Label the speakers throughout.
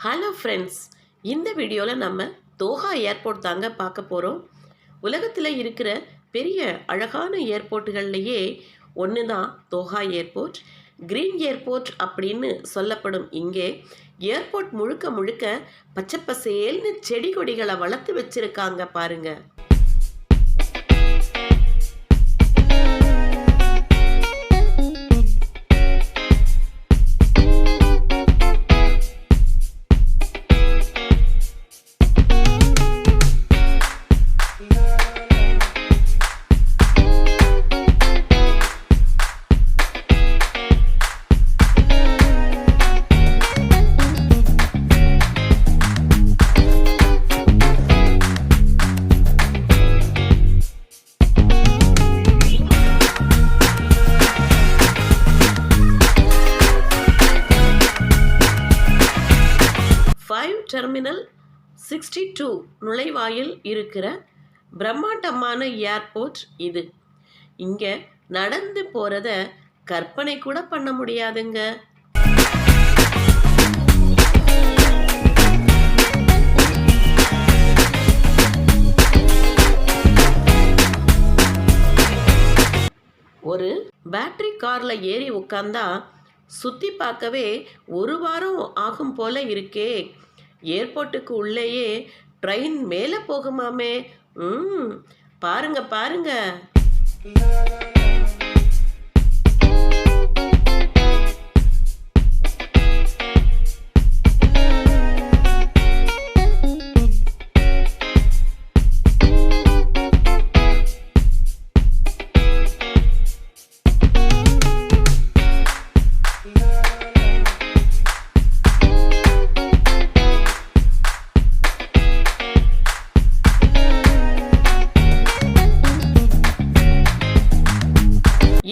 Speaker 1: Hello friends இந்த வீடியோவில் நம்ம தோஹா ஏர்போர்ட் தாங்க பார்க்க போகிறோம் உலகத்தில் இருக்கிற பெரிய அழகான ஏர்போர்ட்டுகள்லையே ஒன்று தான் தோஹா ஏர்போர்ட் கிரீன் ஏர்போர்ட் அப்படின்னு சொல்லப்படும் இங்கே. ஏர்போர்ட் முழுக்க முழுக்க பச்சை பசேல்னு செடி கொடிகளை வளர்த்து வச்சுருக்காங்க பாருங்கள் டெர்மினல் சிக்ஸ்டி டூ நுழைவாயில் இருக்கிற பிரம்மாண்டமான ஏர்போர்ட் இது. இங்கே நடந்து போகிறத கற்பனை கூட பண்ண முடியாதுங்க. ஒரு பேட்டரி காரில் ஏறி உட்காந்தா சுற்றி பார்க்கவே ஒரு வாரம் ஆகும் போல இருக்கே. ஏர்போர்ட்டுக்கு உள்ளேயே ட்ரெயின் மேலே போகுமாமே? ம் பாருங்க பாருங்க.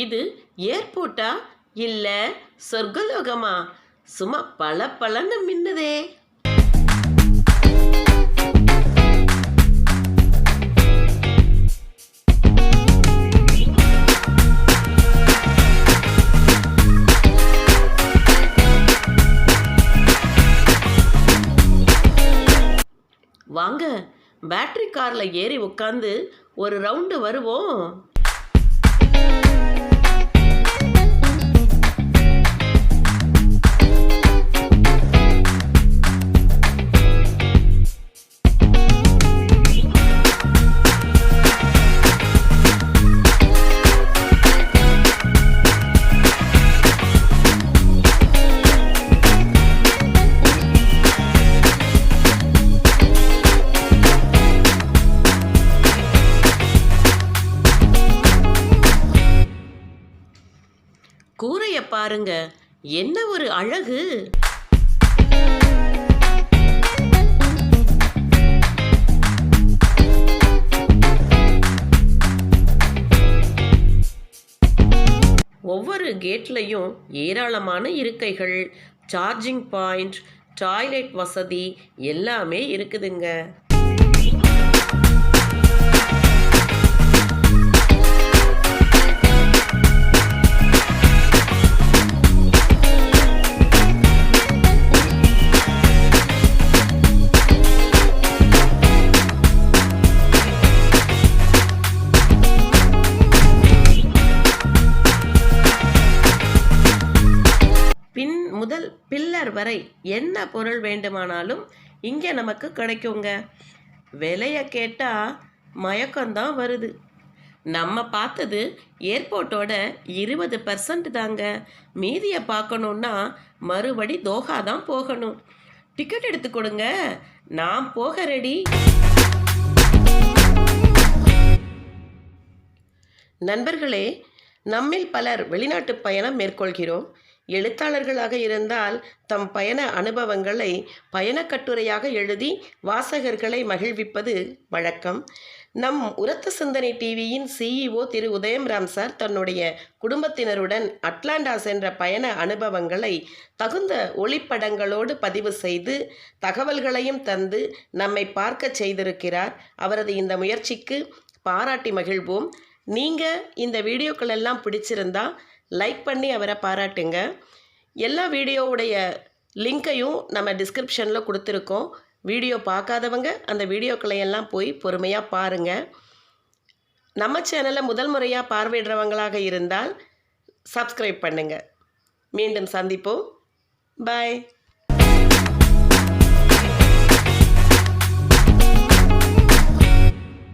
Speaker 1: இது ஏர்போர்ட்டா? இல்ல சொர்க்கலோகமா? சும்மா பல பலன்னு மின்னுதே. வாங்க பேட்டரி கார்ல ஏறி உட்காந்து ஒரு ரவுண்டு வருவோம். கூரைய பாருங்க. என்ன ஒரு அழகு. ஒவ்வொரு கேட்லையும் ஏராளமான இருக்கைகள். சார்ஜிங் பாயிண்ட் டாய்லெட் வசதி எல்லாமே இருக்குதுங்க. பில்லர் வரை என்ன பொருள் வேண்டுமானாலும் இங்கே நமக்கு கிடைக்குங்க. விலையை கேட்டால் மயக்கம்தான் வருது. நம்ம பார்த்தது ஏர்போர்ட்டோட இருபது பர்சன்ட் தாங்க. மீதியை பார்க்கணுன்னா மறுபடி தோஹா தான் போகணும். டிக்கெட் எடுத்து கொடுங்க. நான் போக ரெடி. நண்பர்களே நம்மில் பலர் வெளிநாட்டு பயணம் மேற்கொள்கிறோம். எழுத்தாளர்களாக இருந்தால் தம் பயண அனுபவங்களை பயணக்கட்டுரையாக எழுதி வாசகர்களை மகிழ்விப்பது வழக்கம். நம் உரத்த சிந்தனை டிவியின் சிஇஓ திரு. உதயம்ராம் சார் தன்னுடைய குடும்பத்தினருடன் அட்லாண்டா சென்ற பயண அனுபவங்களை தகுந்த ஒளிப்படங்களோடு பதிவு செய்து தகவல்களையும் தந்து நம்மை பார்க்க செய்திருக்கிறார். அவரது இந்த முயற்சிக்கு பாராட்டி மகிழ்வோம். நீங்கள் இந்த வீடியோக்கள் எல்லாம் பிடிச்சிருந்தா லைக் பண்ணி அவரை பாராட்டுங்க. எல்லா வீடியோவுடைய லிங்க்கையும் நம்ம டிஸ்கிரிப்ஷனில் கொடுத்துருக்கோம். வீடியோ பார்க்காதவங்க அந்த வீடியோக்களையெல்லாம் போய் பொறுமையாக பாருங்கள் நம்ம சேனலை முதல் முறையாக பார்வையிடுறவங்களாக இருந்தால் சப்ஸ்கிரைப் பண்ணுங்கள் மீண்டும் சந்திப்போம். பாய்